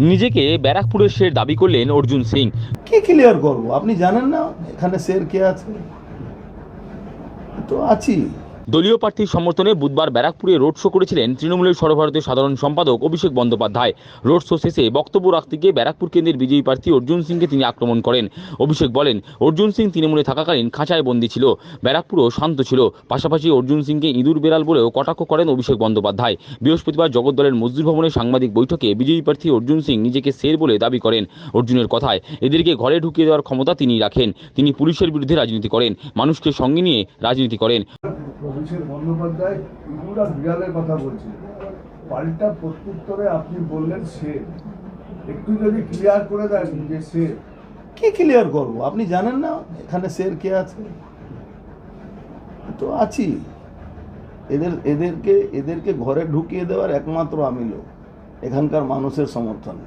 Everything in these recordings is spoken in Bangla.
নিজেকে ব্যারাকপুরের শের দাবি করলেন অর্জুন সিং। কি ক্লিয়ার করব? আপনি জানেন না? এখানে শের কে আছে? তো আছি। দলীয় প্রার্থীর সমর্থনে বুধবার ব্যারাকপুরে রোড শো করেছিলেন তৃণমূলের সর্বভারতীয় সাধারণ সম্পাদক অভিষেক বন্দ্যোপাধ্যায়। রোড শো শেষে বক্তব্য রাখতে গিয়ে ব্যারাকপুর কেন্দ্রের বিজয়ী প্রার্থী অর্জুন সিংকে তিনি আক্রমণ করেন। অভিষেক বলেন, অর্জুন সিং তৃণমূলে থাকাকালীন খাঁচায় বন্দি ছিল, ব্যারাকপুরও শান্ত ছিল। পাশাপাশি অর্জুন সিংকে ইঁদুর বেড়াল বলেও কটাক্ষ করেন অভিষেক বন্দ্যোপাধ্যায়। বৃহস্পতিবার জগদ্দলের মজদুর ভবনে সাংবাদিক বৈঠকে বিজয়ী প্রার্থী অর্জুন সিং নিজেকে শের বলে দাবি করেন। অর্জুনের কথায়, এদেরকে ঘরে ঢুকিয়ে দেওয়ার ক্ষমতা তিনি রাখেন। তিনি পুলিশের বিরুদ্ধে রাজনীতি করেন। মানুষকে সঙ্গে নিয়ে রাজনীতি করেন। অভিষেক বন্দ্যোপাধ্যায় আর বিড়ালের কথা বলছেন। পাল্টা প্রত্যুত্তরে আপনি বললেন সে। একটু যদি ক্লিয়ার করে দেন যে সে। কি ক্লিয়ার করব? আপনি জানেন না এখানে শের কে আছে? তো আছি। এদের, এদেরকে এদেরকে ঘরে ঢুকিয়ে দেওয়ার একমাত্র আমি লোক, এখানকার মানুষের সমর্থনে।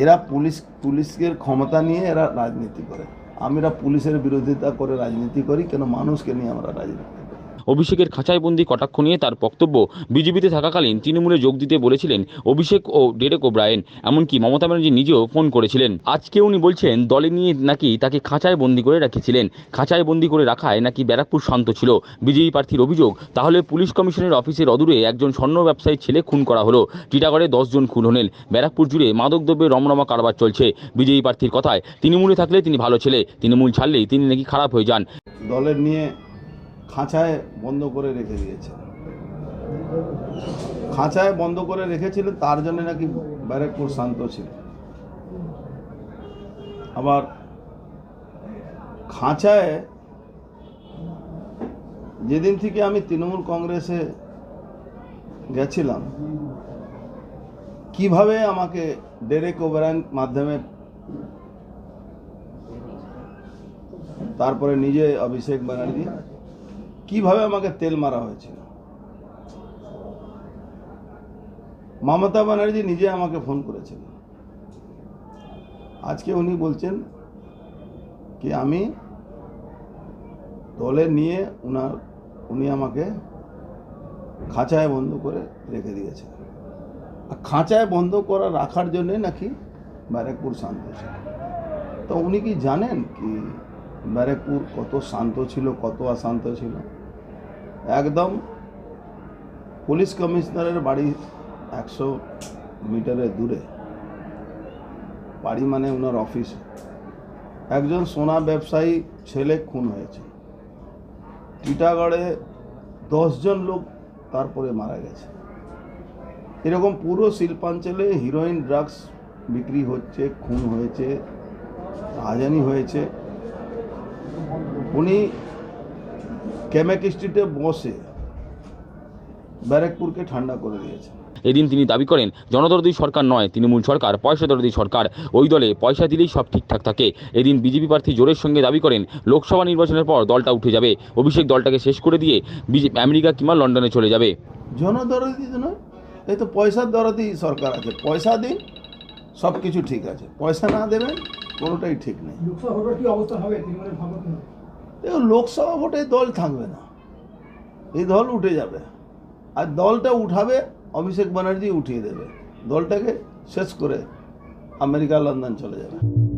এরা পুলিশ পুলিশের ক্ষমতা নিয়ে এরা রাজনীতি করে। আমরা পুলিশের বিরোধিতা করে রাজনীতি করি, কেন মানুষকে নিয়ে আমরা রাজনীতি করি অভিষেকের খাঁচাইবন্দি কটাক্ষ নিয়ে তার বক্তব্য বিজেপিতে থাকাকালীন তৃণমূলে যোগ দিতে বলেছিলেন অভিষেক ও ডেরেক ওব্রায়েন। এমনকি মমতা ব্যানার্জি নিজেও ফোন করেছিলেন। আজকে উনি বলছেন, দলে নিয়ে নাকি তাকে খাঁচায় বন্দি করে রেখেছিলেন। খাঁচায় বন্দি করে রাখায় নাকি ব্যারাকপুর শান্ত ছিল। বিজেপি প্রার্থীর অভিযোগ, তাহলে পুলিশ কমিশনের অফিসের অদূরে একজন স্বর্ণ ব্যবসায়ীর ছেলে খুন করা হলো। টিটাগড়ে দশজন খুন হলেন। ব্যারাকপুর জুড়ে মাদকদ্রব্যের রমরমা কারবার চলছে। বিজেপি প্রার্থীর কথায়, তৃণমূলে থাকলে তিনি ভালো ছেলে। তৃণমূল ছাড়লেই তিনি নাকি খারাপ হয়ে যান। দলের নিয়ে খাঁচায় বন্ধ করে রেখে দিয়েছে খাঁচায় বন্ধ করে রেখেছিলেন তার জন্য নাকি ব্যারাকপুর শান্ত ছিল। আবার খাঁচায় যেদিন থেকে আমি তৃণমূল কংগ্রেসে গেছিলাম, কীভাবে আমাকে ডেরেক ওবেরান মাধ্যমে তারপরে নিজে অভিষেক ব্যানার্জি কীভাবে আমাকে তেল মারা হয়েছিল? মমতা ব্যানার্জি নিজে আমাকে ফোন করেছিল। আজকে উনি বলছেন কি আমি দলে নিয়ে উনার, উনি আমাকে খাঁচায় বন্ধ করে রেখে দিয়েছে আর খাঁচায় বন্ধ করা রাখার জন্যে নাকি ব্যারাকপুর শান্ত ছিল? তো উনি কি জানেন কি ব্যারাকপুর কত শান্ত ছিল, কত অশান্ত ছিল? একদম পুলিশ কমিশনারের বাড়ি একশো মিটারের দূরে। বাড়ি মানে ওনার অফিস। একজন সোনা ব্যবসায়ী, ছেলে খুন হয়েছে। টিটাগড়ে দশজন লোক তারপরে মারা গেছে। এরকম পুরো শিল্পাঞ্চলে হিরোইন ড্রাগস বিক্রি হচ্ছে, খুন হয়েছে রাজানি হয়েছে। উনি কেমেক স্ট্রিটে বসে ব্যারাকপুরকে ঠান্ডা করে দিয়েছে। এদিন তিনি দাবি করেন জনদরদি সরকার নয় তৃণমূল সরকার পয়সা দরদি সরকার ওই দলে পয়সা দিলেই সব ঠিকঠাক থাকে। এদিন বিজেপি প্রার্থী জোরের সঙ্গে দাবি করেন লোকসভা নির্বাচনের পর দলটা উঠে যাবে অভিষেক দলটাকে শেষ করে দিয়ে বিজেপি আমেরিকা কিংবা লন্ডনে চলে যাবে। জনদরদি তো নয় এই তো পয়সার দরদি সরকার আছে পয়সা দিন সব কিছু ঠিক আছে পয়সা না দেবেন কোনোটাই ঠিক নেই। লোকসভা কি অবস্থা হবে? লোকসভা ভোটে দল থাকবে না। এই দল উঠে যাবে। আর দলটা উঠাবে, অভিষেক ব্যানার্জি উঠিয়ে দেবে। দলটাকে শেষ করে আমেরিকা, লন্ডন চলে যাবে।